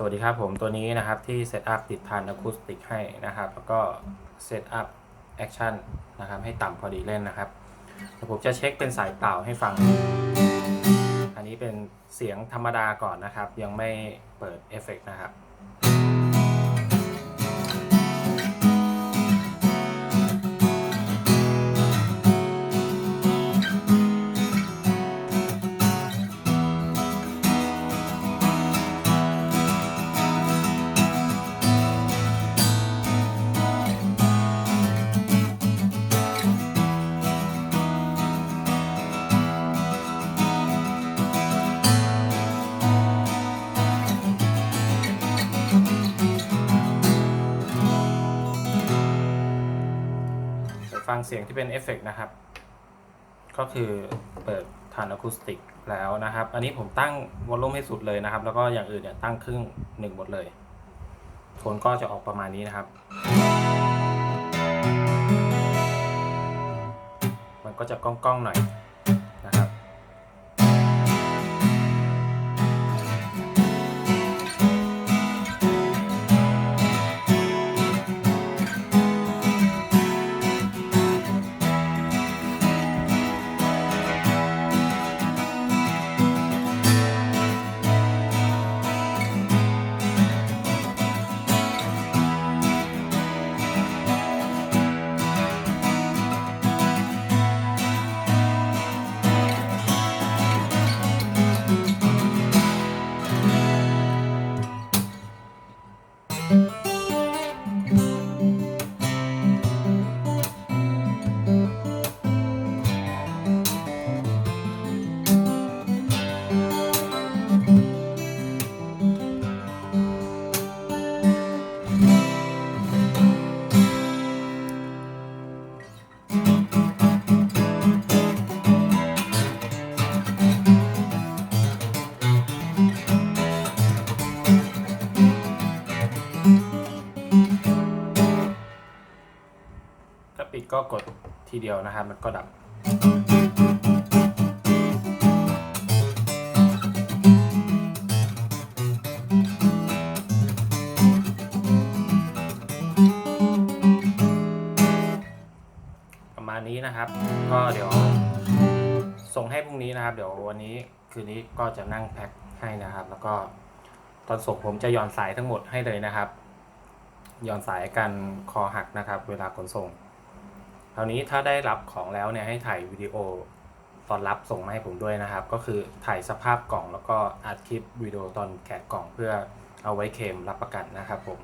สวัสดีครับผมตัวนี้นะครับที่เซตอัพติดทานอะคูสติกให้นะครับ แล้วก็เซตอัพแอคชั่นนะครับให้ต่ำพอดีเล่นนะครับผมจะเช็คเป็นสายเปล่าให้ฟัง อันนี้เป็นเสียงธรรมดาก่อนนะครับ ยังไม่เปิดเอฟเฟกต์นะครับ ไปฟังเสียงที่เป็นเอฟเฟกต์นะครับ ก็คือเปิดฐานอะคูสติกแล้วนะครับ อันนี้ผมตั้งวอลลุ่มให้สุดเลยนะครับ แล้วก็อย่างอื่นเนี่ยตั้งครึ่งหนึ่งหมดเลย โทนก็จะออกประมาณนี้นะครับ มันก็จะก้องๆหน่อย ก็กดทีเดียวนะครับมันก็ดับ ประมาณนี้นะครับ ก็เดี๋ยวส่งให้พรุ่งนี้นะครับ เดี๋ยววันนี้คืนนี้ก็จะนั่งแพ็คให้นะครับ แล้วก็ตอนส่งผมจะย่อนสายทั้งหมดให้เลยนะครับย่อนสายกันคอหักนะครับ เวลาขนส่ง ราวนี้ถ้าได้รับของแล้วเนี่ยให้ถ่ายวิดีโอตอนรับส่งมาให้ผมด้วยนะครับ ก็คือถ่ายสภาพกล่องแล้วก็อัดคลิปวิดีโอตอนแกะกล่องเพื่อเอาไว้เคลมรับประกันนะครับผม